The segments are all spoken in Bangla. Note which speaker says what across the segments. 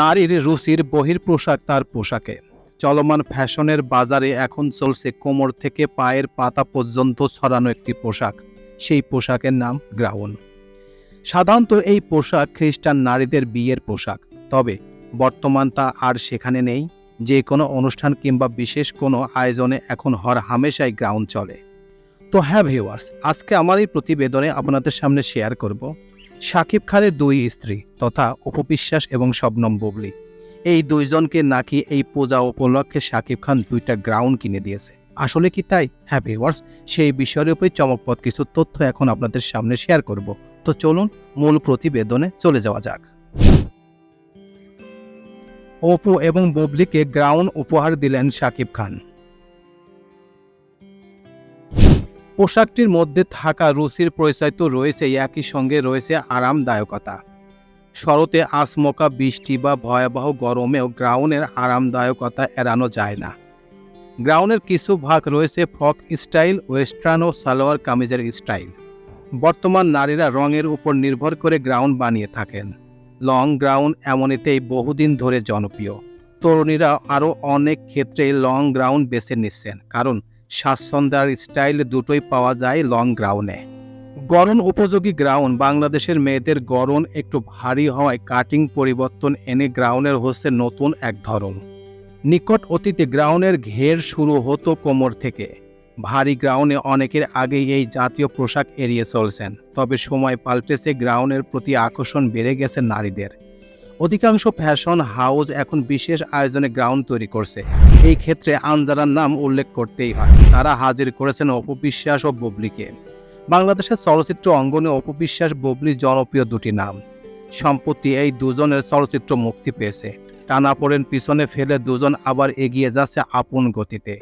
Speaker 1: নারীর রুচির বহির পোশাক তার পোশাকে। চলমান ফ্যাশনের বাজারে এখন চলছে কোমর থেকে পায়ের পাতা পর্যন্ত ছড়ানো একটি পোশাক। সেই পোশাকের নাম গ্রাউন। সাধারণত এই পোশাক খ্রিস্টান নারীদের বিয়ের পোশাক। তবে বর্তমান তা আর সেখানে নেই। যে কোনো অনুষ্ঠান কিংবা বিশেষ কোনো আয়োজনে এখন হর হামেশাই গ্রাউন্ড চলে। তো হ্যাঁ ভিউয়ার্স, আজকে আমার এই প্রতিবেদনে আপনাদের সামনে শেয়ার করব শাকিব খানের দুই স্ত্রী, তথা উপবিশ্বাস এবং শবনম বুবলি। এই দুইজনকে নাকি এই পূজা উপলক্ষে শাকিব খান দুইটা গ্রাউন্ড কিনে দিয়েছে। আসলে কি তাই? হ্যাঁ ভিউয়ার্স সেই বিষয়ের উপরে চমকপদ কিছু তথ্য এখন আপনাদের সামনে শেয়ার করব। তো চলুন মূল প্রতিবেদনে চলে যাওয়া যাক। অপু এবং ববলিকে গ্রাউন্ড উপহার দিলেন শাকিব খান। পোশাকটির মধ্যে থাকা রুচির পরিচয় তো রয়েছে একই সঙ্গে রয়েছে আরামদায়কতা। শরতে আসমকা, বৃষ্টি বা ভয়াবহ গরমেও গ্রাউনের আরামদায়কতা এড়ানো যায় না। গ্রাউনের কিছু ভাগ রয়েছে ফ্রক স্টাইল, ওয়েস্টার্ন ও সালোয়ার কামিজের স্টাইল। বর্তমান নারীরা রঙের উপর নির্ভর করে গ্রাউন্ড বানিয়ে থাকেন। লং গ্রাউন্ড এমনিতেই বহুদিন ধরে জনপ্রিয়। তরুণীরা আরও অনেক ক্ষেত্রে লং গ্রাউন্ড বেছে নিচ্ছেন, কারণ স্বাচ্ছন্দ্য আর স্টাইল দুটোই পাওয়া যায় লং গ্রাউন্ডে গরম উপযোগী গ্রাউন্ড বাংলাদেশের মেয়েদের গরম একটু ভারী হওয়ায় কাটিং পরিবর্তন এনে গ্রাউন্ডের হচ্ছে নতুন এক ধরন। নিকট অতীতে গ্রাউন্ডের ঘের শুরু হতো কোমর থেকে। ভারী গ্রাউন্ডে অনেকের আগেই এই জাতীয় পোশাক এড়িয়ে চলছেন, তবে সময় পাল্টেছে গ্রাউন্ডের প্রতি আকর্ষণ বেড়ে গেছে নারীদের। অধিকাংশ ফ্যাশন হাউস এখন বিশেষ আয়োজনে গ্রাউন্ড তৈরি করছে। এই ক্ষেত্রে আনজারার নাম উল্লেখ করতেই হয়। তারা হাজির করেছেন অপবিশ্বাস ও ববলিকে। বাংলাদেশের চলচ্চিত্র অঙ্গনে অপবিশ্বাস বুবলি জনপ্রিয় দুটি নাম। সম্প্রতি এই দুজনের চলচ্চিত্র মুক্তি পেয়েছে। টানাপোড়েন পিছনে ফেলে দুজন আবার এগিয়ে যাচ্ছে আপন গতিতে।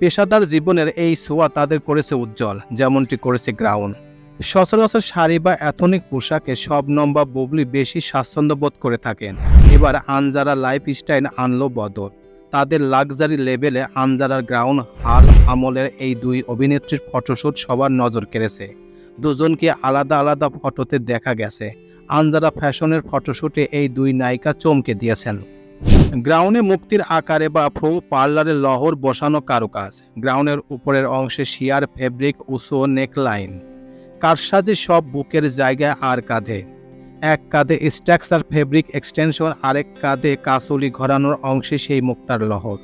Speaker 1: পেশাদার জীবনের এই ছোঁয়া তাদের করেছে উজ্জ্বল, যেমনটি করেছে গ্রাউন্ড। সচরাচর শাড়ি বা অ্যাথনিক পোশাকে সব নম্বর বুবলি বেশি স্বাচ্ছন্দ্য বোধ করে থাকেন। এবার আনজারা লাইফ স্টাইল আনলো বদল তাদের লাক্সারি লেভেলে আনজারার গ্রাউন্ড হাল আমলের এই দুই অভিনেত্রীর ফটোশ্যুট সবার নজর কেড়েছে। দুজনকে আলাদা আলাদা ফটোতে দেখা গেছে। আনজারা ফ্যাশনের ফটোশ্যুটে এই দুই নায়িকা চমকে দিয়েছেন। গ্রাউন্ডে মুক্তির আকারে বা ফ্রো পার্লারে লহর বসানো কারুকাজ। গ্রাউন্ডের উপরের অংশে শিয়ার ফেব্রিক উসো নেকলাইন। কারসাজে সব বুকের জায়গায় আর কাঁধে? এক কাঁধে স্ট্রাকচার ফেব্রিক এক্সটেনশন, আরেক কাঁধে কাসুলি ঘরানোর অংশে সেই মুক্তার লহর।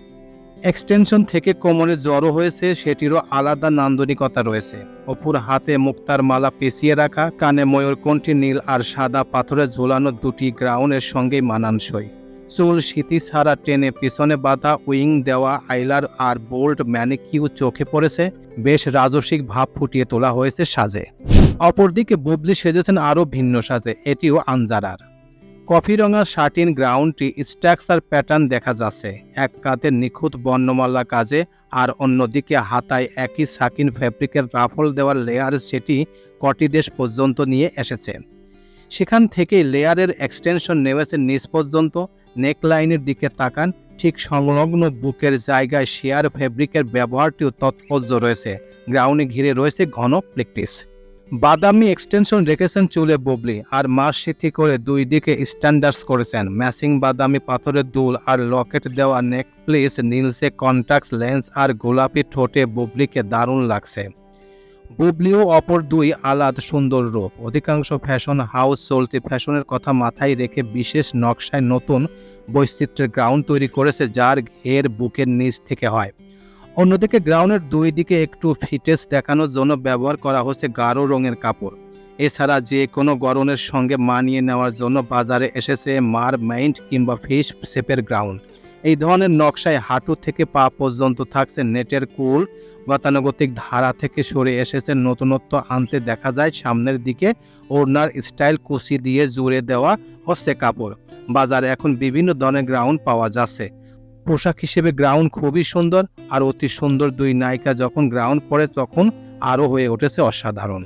Speaker 1: এক্সটেনশন থেকে কোমরে জড়ো হয়েছে, সেটিরও আলাদা নান্দনিকতা রয়েছে। অপুর হাতে মুক্তার মালা পেঁচিয়ে রাখা, কানে ময়ূরকণ্ঠী নীল আর সাদা পাথরে ঝোলানো দুটি গ্রাউন্ডের সঙ্গেই মানানসই। চুল স্মৃতি ছাড়া টেনে পিছনে বাঁধা উইং দেওয়া আইলার আর বোল্ট ম্যানিকিউ চোখে পড়েছে। বেশ রাজসিক ভাব ফুটিয়ে তোলা হয়েছে সাজে। অপরদিকে বুবলি সেজেছেন আরও ভিন্ন সাজে, এটিও আনজারার। কফি রঙা শার্টিন গ্রাউন্ডটি স্ট্রাকচার প্যাটার্ন দেখা যাচ্ছে। এক কাঁধে নিখুঁত বর্ণমালা কাজে আর অন্যদিকে হাতায় একই সাকিন ফ্যাব্রিকের রাফল দেওয়ার লেয়ার সেটি কটি দেশ পর্যন্ত নিয়ে এসেছে। সেখান থেকে লেয়ারের এক্সটেনশন নেমেছে নিচ পর্যন্ত। নেকলাইনের দিকে তাকান, ঠিক সংলগ্ন বুকের জায়গায় শেয়ার ফেব্রিকের ব্যবহারটিও তৎপর্য রয়েছে। গ্রাউন্ডে ঘিরে রয়েছে ঘন প্লেকটিস। বাদামি এক্সটেনশন রেখেছেন চুলে ববলি আর মাস সিথি করে দুই দিকে স্ট্যান্ডার্ডস করেছেন। ম্যাচিং বাদামি পাথরের দুল আর লকেট দেওয়া নেকপ্লেস নীলসে কন্ট্যাক্ট লেন্স আর গোলাপি ঠোঁটে ববলিকে দারুণ লাগছে। বুবলিও অপর দুই আলাদ সুন্দর রূপ। অধিকাংশ ফ্যাশন হাউস চলতি ফ্যাশনের কথা মাথায় রেখে বিশেষ নকশায় নতুন বৈচিত্র্যের গ্রাউন্ড তৈরি করেছে যার ঘের বুকের নিচ থেকে হয়। অন্যদিকে গ্রাউন্ডের দুই দিকে একটু ফিটেজ দেখানোর জন্য ব্যবহার করা হচ্ছে গাঢ় রঙের কাপড়। এছাড়া যে কোনো গরনের সঙ্গে মানিয়ে নেওয়ার জন্য বাজারে এসেছে মার মাইন্ড কিংবা ফিশ শেপের গ্রাউন্ড এই ধরনের নকশায় হাঁটু থেকে পা পর্যন্ত থাকছে নেটের কুল গতানুগতিক ধারা থেকে সরে এসেছে। নতুনত্ব আনতে দেখা যায় সামনের দিকে ওড়নার স্টাইল কুচি দিয়ে জুড়ে দেওয়া হচ্ছে কাপড়। বাজারে এখন বিভিন্ন ধরনের গ্রাউন্ড পাওয়া যাচ্ছে। পোশাক হিসেবে গ্রাউন্ড খুবই সুন্দর আর অতি সুন্দর দুই নায়িকা যখন গ্রাউন্ড পরে তখন আরও হয়ে উঠেছে অসাধারণ।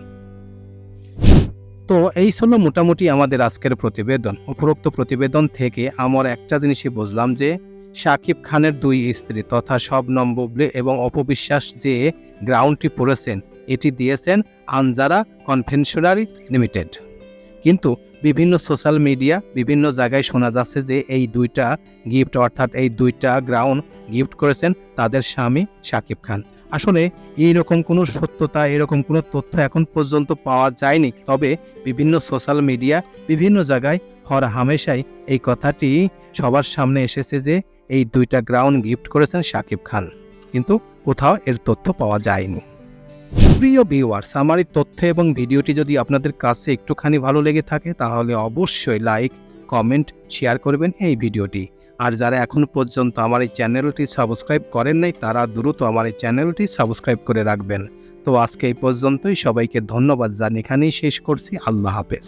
Speaker 1: তো এই ছিল মোটামুটি আমাদের আজকের প্রতিবেদন। উপরোক্ত প্রতিবেদন থেকে আমার একটা জিনিসই বুঝলাম যে শাকিব খানের দুই স্ত্রী তথা সব বুবলি এবং অপবিশ্বাস যে গ্রাউন্ডটি পড়েছেন, এটি দিয়েছেন আনজারা কনভেনশনারি লিমিটেড। কিন্তু বিভিন্ন সোশ্যাল মিডিয়া বিভিন্ন জায়গায় শোনা যাচ্ছে যে এই দুইটা গিফট অর্থাৎ এই দুইটা গ্রাউন্ড গিফট করেছেন তাদের স্বামী শাকিব খান। আসলে এইরকম কোনো সত্যতা, এরকম কোনো তথ্য এখন পর্যন্ত পাওয়া যায়নি। তবে বিভিন্ন সোশ্যাল মিডিয়া বিভিন্ন জায়গায় হর হামেশাই এই কথাটি সবার সামনে এসেছে যে এই দুইটা গ্রাউন্ড গিফট করেছেন শাকিব খান। কিন্তু কোথাও এর তথ্য পাওয়া যায়নি। প্রিয় ভিউয়ার্স আমার এই তথ্য এবং ভিডিওটি যদি আপনাদের কাছে একটুখানি ভালো লেগে থাকে, তাহলে অবশ্যই লাইক কমেন্ট শেয়ার করবেন এই ভিডিওটি। আর যারা এখন পর্যন্ত আমার এই চ্যানেলটি সাবস্ক্রাইব করেন নাই, তারা দ্রুত আমার এই চ্যানেলটি সাবস্ক্রাইব করে রাখবেন। তো আজকে এই পর্যন্তই, সবাইকে ধন্যবাদ জানি এখানেই শেষ করছি। আল্লাহ হাফেজ।